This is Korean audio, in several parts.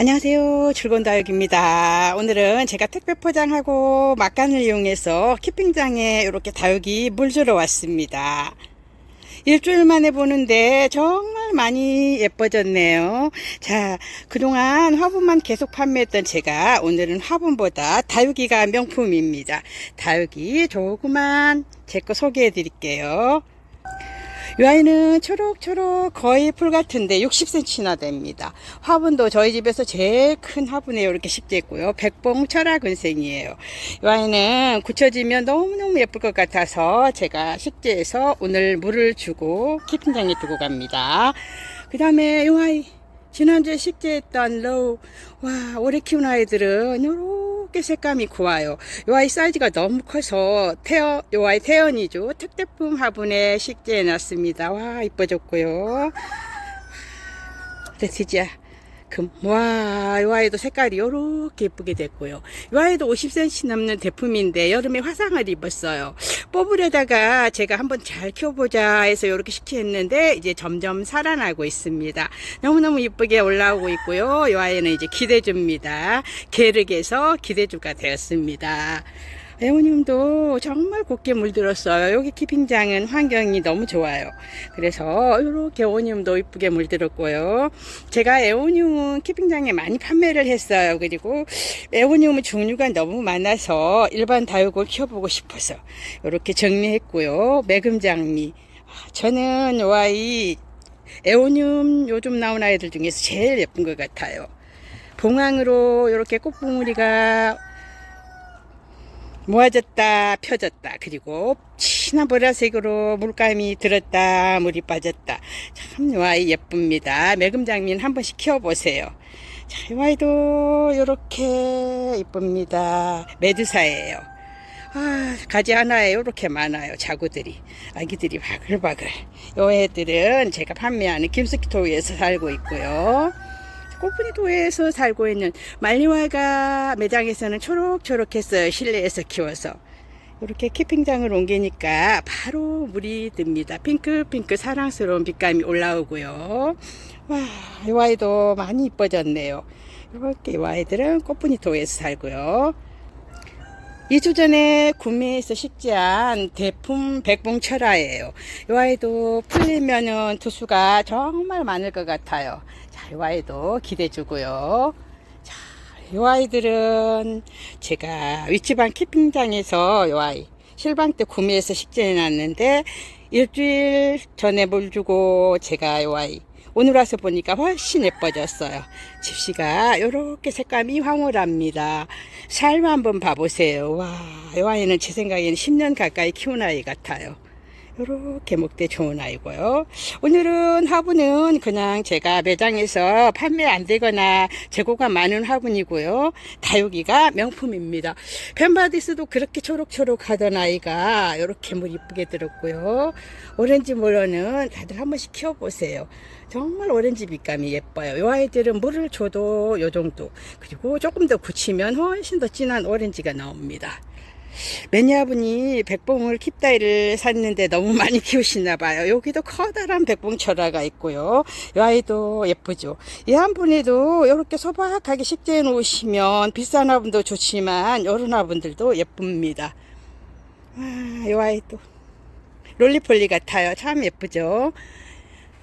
안녕하세요. 즐거운다육입니다. 오늘은 제가 택배 포장하고 막간을 이용해서 키핑장에 이렇게 다육이 물 주러 왔습니다. 일주일 만에 보는데 정말 많이 예뻐졌네요. 자, 그동안 화분만 계속 판매했던 제가 오늘은 화분보다 다육이가 명품입니다. 다육이 조그만 제 거 소개해 드릴게요. 이 아이는 초록초록 거의 풀 같은데 60cm나 됩니다. 화분도 저희 집에서 제일 큰 화분에 이렇게 식재했고요. 백봉 철화근생이에요. 이 아이는 굳혀지면 너무너무 예쁠 것 같아서 제가 식재해서 오늘 물을 주고 키핑장에 두고 갑니다. 그 다음에 이 아이 지난주에 식재했던 로우 와 오래 키운 아이들은 요렇 게 색감이 고와요. 요 아이 사이즈가 너무 커서 태어 요 아이 태연이죠. 특대품 화분에 식재해 놨습니다. 와 이뻐졌고요. 레티지 아 금. 와, 이 아이도 색깔이 요렇게 예쁘게 됐고요. 이 아이도 50cm 넘는 대품인데 여름에 화상을 입었어요. 뽑으려다가 제가 한번 잘 키워보자 해서 이렇게 식재했는데 이제 점점 살아나고 있습니다. 너무너무 예쁘게 올라오고 있고요. 이 아이는 이제 기대주입니다. 게르게서 기대주가 되었습니다. 에오님도 정말 곱게 물들었어요. 여기 키핑장은 환경이 너무 좋아요. 그래서 이렇게 에오님도 이쁘게 물들었고요. 제가 에오님은 키핑장에 많이 판매를 했어요. 그리고 에오님은 종류가 너무 많아서 일반 다육을 키워보고 싶어서 이렇게 정리했고요. 매금장미. 저는 요 아이 에오늄 요즘 나온 아이들 중에서 제일 예쁜 것 같아요. 봉황으로 이렇게 꽃봉우리가 모아졌다 펴졌다. 그리고 진한 보라색으로 물감이 들었다 물이 빠졌다. 참이 아이 예쁩니다. 매금장미는 한 번씩 키워보세요. 자, 이 아이도 이렇게 이쁩니다. 메두사예요. 아, 가지 하나에 이렇게 많아요 자구들이. 아기들이 바글바글. 요 애들은 제가 판매하는 김스키토에서 살고 있고요 꽃분이 도에서 살고 있는 말리와가 매장에서는 초록초록했어요. 실내에서 키워서. 이렇게 키핑장을 옮기니까 바로 물이 듭니다. 핑크핑크 사랑스러운 빛감이 올라오고요. 와, 이 아이도 많이 이뻐졌네요. 이렇게 이 아이들은 꽃분이 도에서 살고요. 2주 전에 구매해서 식재한 대품 백봉철화예요. 이 아이도 풀리면은 투수가 정말 많을 것 같아요. 자, 이 아이도 기대 주고요. 자, 이 아이들은 제가 위치방 키핑장에서 이 아이 실방 때 구매해서 식재해 놨는데 일주일 전에 물 주고 제가 이 아이 오늘 와서 보니까 훨씬 예뻐졌어요. 집시가 이렇게 색감이 황홀합니다. 삶 한번 봐보세요. 와, 이 아이는 제 생각에는 10년 가까이 키운 아이 같아요. 이렇게 먹대 좋은 아이고요. 오늘은 화분은 그냥 제가 매장에서 판매 안 되거나 재고가 많은 화분이고요. 다육이가 명품입니다. 펜바디스도 그렇게 초록초록 하던 아이가 이렇게 물 이쁘게 들었고요. 오렌지 모러는 다들 한 번씩 키워보세요. 정말 오렌지 빛감이 예뻐요. 이 아이들은 물을 줘도 요 정도. 그리고 조금 더 굳히면 훨씬 더 진한 오렌지가 나옵니다. 매니아분이 백봉을 킵다이를 샀는데 너무 많이 키우시나 봐요. 여기도 커다란 백봉 철화가 있고요. 이 아이도 예쁘죠. 이 한 분에도 이렇게 소박하게 식재해 놓으시면 비싼 화분도 좋지만 이런 화분들도 예쁩니다. 아, 이 아이도 롤리폴리 같아요. 참 예쁘죠.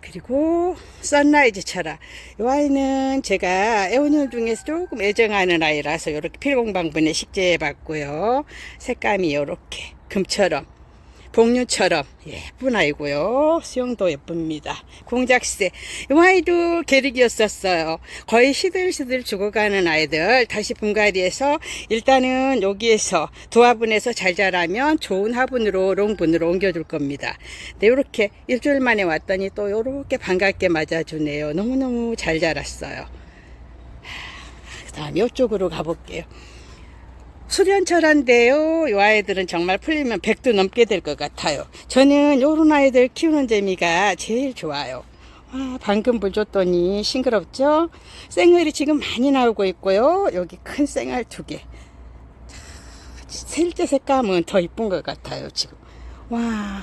그리고 선라이즈 철화. 이 아이는 제가 애완용 중에서 조금 애정하는 아이라서 이렇게 필공방분에 식재해 봤고요. 색감이 이렇게 금처럼 복류처럼 예쁜 아이고요. 수영도 예쁩니다. 공작새. 이 아이도 계륵이었었어요. 거의 시들시들 죽어가는 아이들 다시 분갈이해서 일단은 여기에서 두 화분에서 잘 자라면 좋은 화분으로 롱분으로 옮겨줄 겁니다. 네, 이렇게 일주일 만에 왔더니 또 이렇게 반갑게 맞아주네요. 너무너무 잘 자랐어요. 그 다음 이쪽으로 가볼게요. 수련철한데요. 이 아이들은 정말 풀리면 100도 넘게 될 것 같아요. 저는 요런 아이들 키우는 재미가 제일 좋아요. 아, 방금 물 줬더니 싱그럽죠? 생얼이 지금 많이 나오고 있고요. 여기 큰 생알 두 개. 실제 색감은 더 이쁜 것 같아요, 지금. 와,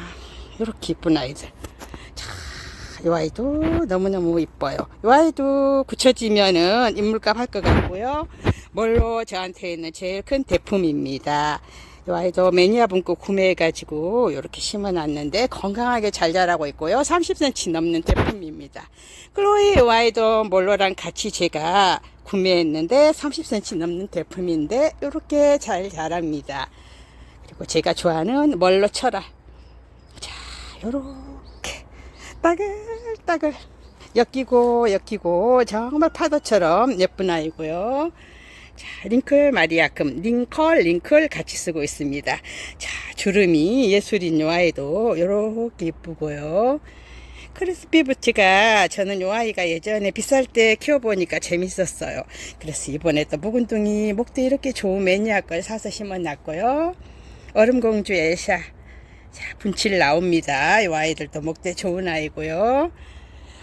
이렇게 이쁜 아이들. 자, 이 아이도 너무너무 이뻐요. 이 아이도 굳혀지면은 인물값 할 것 같고요. 뭘로 저한테 있는 제일 큰 대품입니다. 이 아이도 매니아 분께 구매해가지고 이렇게 심어놨는데 건강하게 잘 자라고 있고요. 30cm 넘는 대품입니다. 클로이 이 아이도 몰로랑 같이 제가 구매했는데 30cm 넘는 대품인데 이렇게 잘 자랍니다. 그리고 제가 좋아하는 멀로 철아. 자, 요렇게 따글따글 엮이고 엮이고 정말 파도처럼 예쁜 아이고요. 자, 링클 마리아금, 링컬, 링클 같이 쓰고 있습니다. 자, 주름이 예술인 요 아이도 요렇게 예쁘고요. 크리스피 부츠가 저는 요 아이가 예전에 비쌀 때 키워보니까 재밌었어요. 그래서 이번에 또 묵은둥이 목도 이렇게 좋은 매니아 걸 사서 심어놨고요. 얼음공주 엘샤. 자, 분칠 나옵니다. 이 아이들도 목대 좋은 아이고요.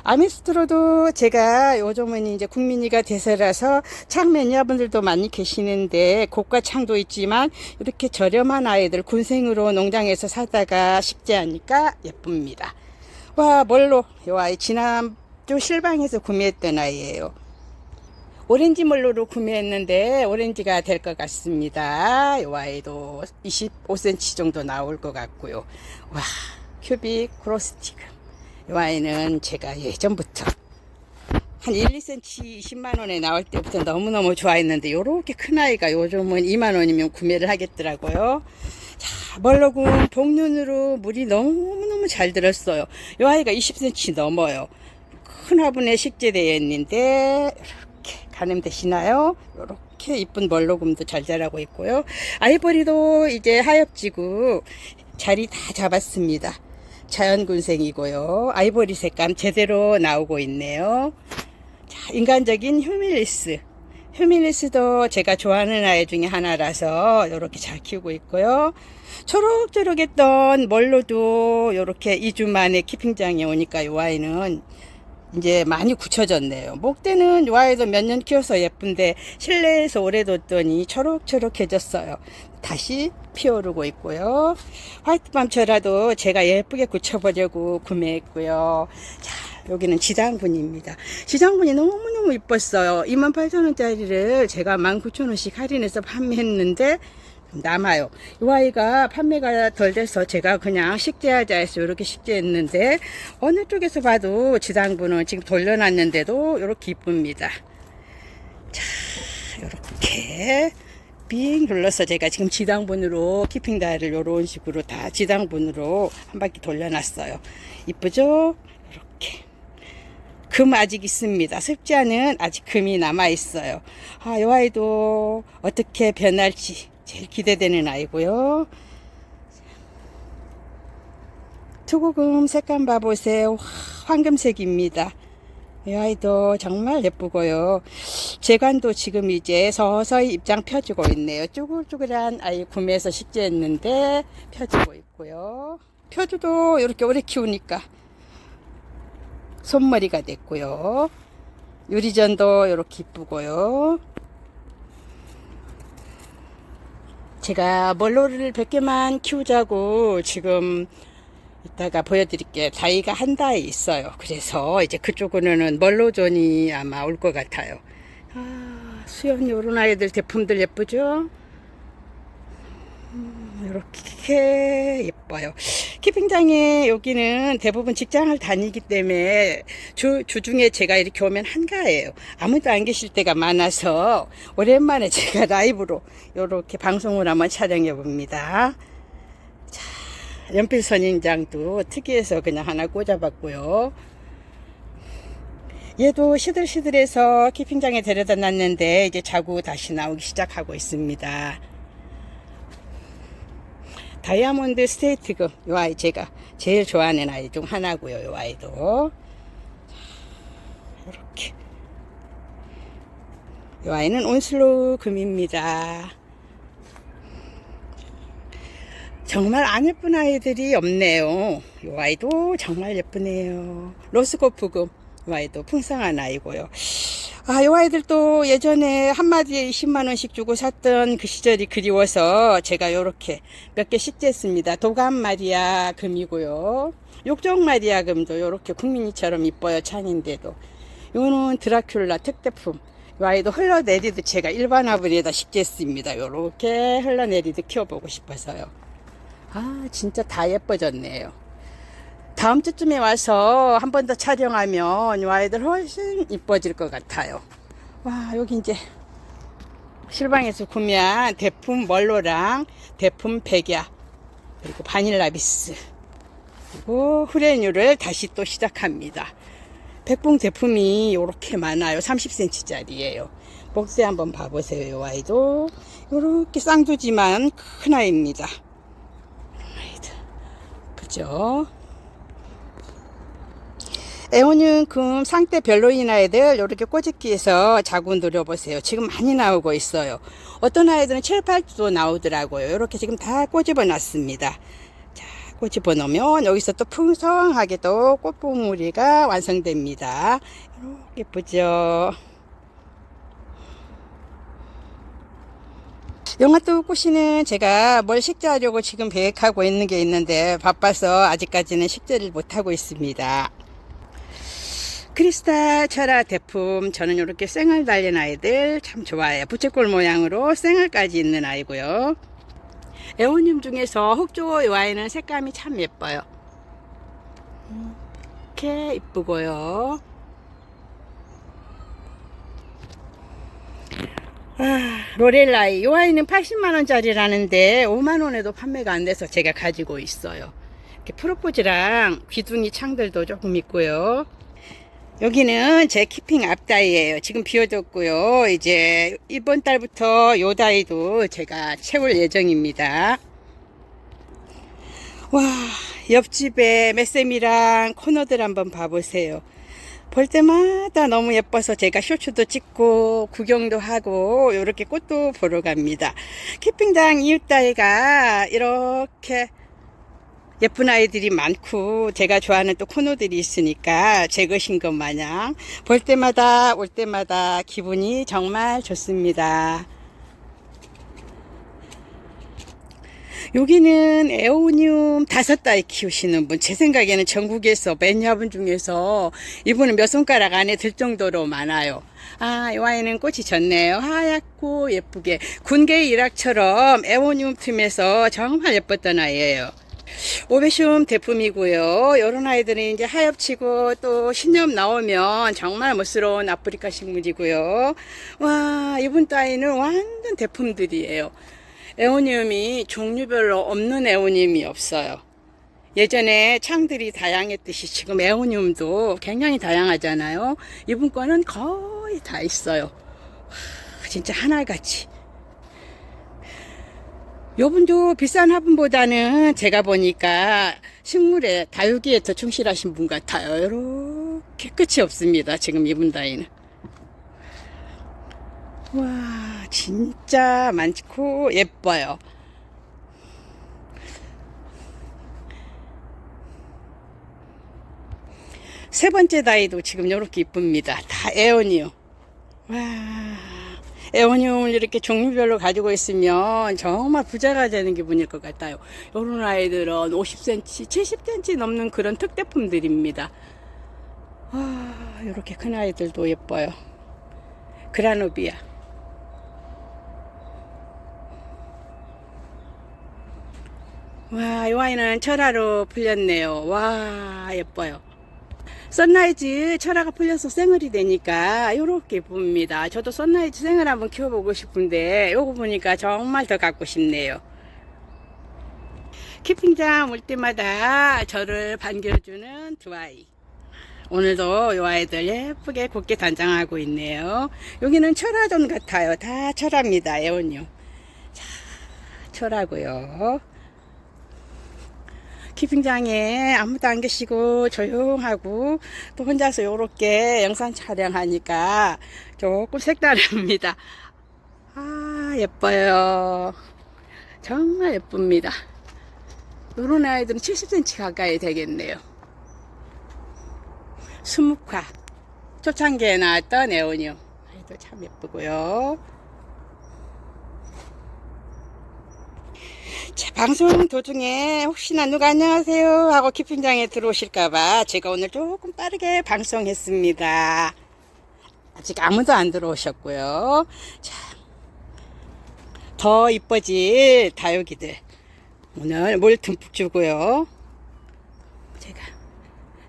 아미스트로도 제가 요즘은 이제 국민이가 대세라서 창 매니아분들도 많이 계시는데 고가 창도 있지만 이렇게 저렴한 아이들 군생으로 농장에서 사다가 식재 하니까 예쁩니다. 와, 뭘로? 요 아이 지난주 실방에서 구매했던 아이예요. 오렌지 멀로로 구매했는데 오렌지가 될 것 같습니다. 이 아이도 25cm 정도 나올 것 같고요. 와, 큐빅 크로스티그. 이 아이는 제가 예전부터 한 1, 2cm 20만 원에 나올 때부터 너무너무 좋아했는데 요렇게 큰 아이가 요즘은 2만 원이면 구매를 하겠더라고요. 자, 멀로군 복륜으로 물이 너무너무 잘 들었어요. 이 아이가 20cm 넘어요. 큰 화분에 식재되어 있는데 이렇게 가늠되시나요? 이렇게 이쁜 멀로금도 잘 자라고 있고요. 아이보리도 이제 하엽지고 자리 다 잡았습니다. 자연군생이고요. 아이보리 색감 제대로 나오고 있네요. 자, 인간적인 휴밀리스. 휴밀리스도 제가 좋아하는 아이 중에 하나라서 이렇게 잘 키우고 있고요. 초록초록했던 멀로도 이렇게 2주 만에 키핑장에 오니까 이 아이는 이제 많이 굳혀졌네요. 목대는 이 아이도 몇 년 키워서 예쁜데 실내에서 오래 뒀더니 초록초록해졌어요. 다시 피어오르고 있고요. 화이트밤처라도 제가 예쁘게 굳혀보려고 구매했고요. 자, 여기는 지당분입니다. 지당분이 너무너무 이뻤어요. 28,000원짜리를 제가 19,000원씩 할인해서 판매했는데 남아요. 이 아이가 판매가 덜 돼서 제가 그냥 식재하자 해서 이렇게 식재했는데 어느 쪽에서 봐도 지당분은 지금 돌려놨는데도 이렇게 이쁩니다. 자, 이렇게 빙 눌러서 제가 지금 지당분으로 키핑 다이를 이런 식으로 다 지당분으로 한 바퀴 돌려놨어요. 이쁘죠? 이렇게. 금 아직 있습니다. 습지않은 아직 금이 남아 있어요. 아, 이 아이도 어떻게 변할지 제일 기대되는 아이고요. 투구금 색감 봐보세요. 황금색입니다. 이 아이도 정말 예쁘고요. 재관도 지금 이제 서서히 입장 펴지고 있네요. 쭈글쭈글한 아이 구매해서 식재했는데 펴지고 있고요. 표주도 이렇게 오래 키우니까 손머리가 됐고요. 유리전도 이렇게 이쁘고요. 제가 멀로를 100개만 키우자고 지금 이따가 보여드릴게요. 다이가 한 다이 있어요. 그래서 이제 그쪽으로는 멀로존이 아마 올 것 같아요. 아, 수연 요런 아이들 제품들 예쁘죠? 음, 이렇게 예뻐요. 키핑장에 여기는 대부분 직장을 다니기 때문에 주, 주중에 제가 이렇게 오면 한가해요. 아무도 안 계실 때가 많아서 오랜만에 제가 라이브로 이렇게 방송을 한번 촬영해 봅니다. 자, 연필 선인장도 특이해서 그냥 하나 꽂아봤고요. 얘도 시들시들해서 키핑장에 데려다 놨는데 이제 자고 다시 나오기 시작하고 있습니다. 다이아몬드 스테이트금 요 아이 제가 제일 좋아하는 아이 중 하나고요. 요 아이도 이렇게 요 아이는 온슬로우 금입니다. 정말 안 예쁜 아이들이 없네요. 요 아이도 정말 예쁘네요. 로스코프금 요 아이도 풍성한 아이고요. 아, 요 아이들도 예전에 한 마디에 20만원씩 주고 샀던 그 시절이 그리워서 제가 요렇게 몇 개 식재했습니다. 도감 마리아 금이고요. 욕정 마리아 금도 이렇게 국민이처럼 이뻐요 찬인데도. 요는 드라큘라 특대품. 이 아이도 흘러내리듯 제가 일반 화분에다 심겠습니다. 요렇게 흘러내리듯 키워보고 싶어서요. 아 진짜 다 예뻐졌네요 다음 주쯤에 와서 한 번 더 촬영하면 이 아이들 훨씬 이뻐질 것 같아요 와 여기 이제 실방에서 구매한 대품 멀로랑 대품 백야 그리고 바닐라 비스 그리고 후레뉴를 다시 또 시작합니다. 백봉 제품이 이렇게 많아요. 30cm짜리예요. 목세 한번 봐보세요. 이 아이도 이렇게 쌍두지만 큰 아이입니다. 그죠? 에오늄 금 상태 별로인 아이들 이렇게 꼬집기해서 자구 누려보세요. 지금 많이 나오고 있어요. 어떤 아이들은 7, 8도 나오더라고요. 이렇게 지금 다 꼬집어 놨습니다. 자, 꼬집어 놓으면 여기서 또 풍성하게 또 꽃봉우리가 완성됩니다. 예쁘죠? 영화도 꽃이는 제가 뭘 식재하려고 지금 계획하고 있는 게 있는데 바빠서 아직까지는 식재를 못하고 있습니다. 크리스탈 철화 대품 저는 이렇게 쌩얼 달린 아이들 참 좋아해요. 부채꼴 모양으로 쌩얼까지 있는 아이고요. 에오늄 중에서 흑조 이 아이는 색감이 참 예뻐요. 이렇게 이쁘고요. 아, 로렐라이 이 아이는 80만원짜리라는데 5만원에도 판매가 안 돼서 제가 가지고 있어요. 이렇게 프로포즈랑 귀둥이 창들도 조금 있고요 여기는 제 키핑 앞다이예요. 지금 비워뒀고요. 이제 이번 달부터 요 다이도 제가 채울 예정입니다. 와, 옆집에 메쌤이랑 코너들 한번 봐보세요. 볼 때마다 너무 예뻐서 제가 쇼츠도 찍고 구경도 하고 이렇게 꽃도 보러 갑니다. 키핑장 이웃다이가 이렇게 예쁜 아이들이 많고 제가 좋아하는 또 코너들이 있으니까 제 것인 것 마냥 볼 때마다 올 때마다 기분이 정말 좋습니다. 여기는 에오늄 다섯 달 키우시는 분, 제 생각에는 전국에서 매니아분 중에서 이분은 몇 손가락 안에 들 정도로 많아요. 아, 이 와인은 꽃이 졌네요. 하얗고 예쁘게. 군계 일학처럼 에오늄 틈에서 정말 예뻤던 아이예요. 오베슘 대품이고요. 이런 아이들은 이제 하엽치고 또 신염 나오면 정말 멋스러운 아프리카 식물이고요. 와, 이분 따위는 완전 대품들이에요. 에오늄이 종류별로 없는 에오늄이 없어요. 예전에 창들이 다양했듯이 지금 에오늄도 굉장히 다양하잖아요. 이분 거는 거의 다 있어요. 와, 진짜 하나같이. 요분도 비싼 화분보다는 제가 보니까 식물에 다육이에 더 충실하신 분 같아요. 이렇게 끝이 없습니다. 지금 이분 다이는. 와, 진짜 많고 예뻐요. 세 번째 다이도 지금 이렇게 이쁩니다. 다 에온이요. 와. 에오늄을 이렇게 종류별로 가지고 있으면 정말 부자가 되는 기분일 것 같아요. 이런 아이들은 50cm, 70cm 넘는 그런 특대품들입니다. 아, 이렇게 큰 아이들도 예뻐요. 그라노비아. 와, 이 아이는 철화로 풀렸네요. 와, 예뻐요. 선라이즈 철화가 풀려서 생얼이 되니까 이렇게 봅니다. 저도 선라이즈 생을 한번 키워보고 싶은데 요거 보니까 정말 더 갖고 싶네요. 키핑장 올 때마다 저를 반겨주는 두 아이. 오늘도 이 아이들 예쁘게 곱게 단장하고 있네요. 여기는 철화전 같아요. 다 철화입니다. 에온요. 자, 철화고요. 키핑장에 아무도 안 계시고 조용하고 또 혼자서 이렇게 영상 촬영하니까 조금 색다릅니다. 아 예뻐요. 정말 예쁩니다. 이런 아이들은 70cm 가까이 되겠네요. 수묵화 초창기에 나왔던 에오니오 아이도 참 예쁘고요. 자, 방송 도중에 혹시나 누가 안녕하세요 하고 키핑장에 들어오실까봐 제가 오늘 조금 빠르게 방송했습니다. 아직 아무도 안 들어오셨고요. 자, 더 이뻐질 다육이들. 오늘 물 듬뿍 주고요. 제가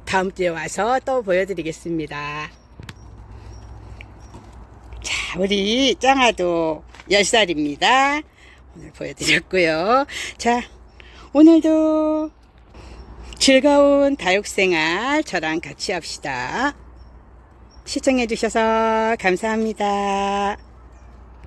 다음 주에 와서 또 보여드리겠습니다. 자, 우리 짱아도 10살입니다. 오늘 보여드렸고요. 자, 오늘도 즐거운 다육생활 저랑 같이 합시다. 시청해주셔서 감사합니다.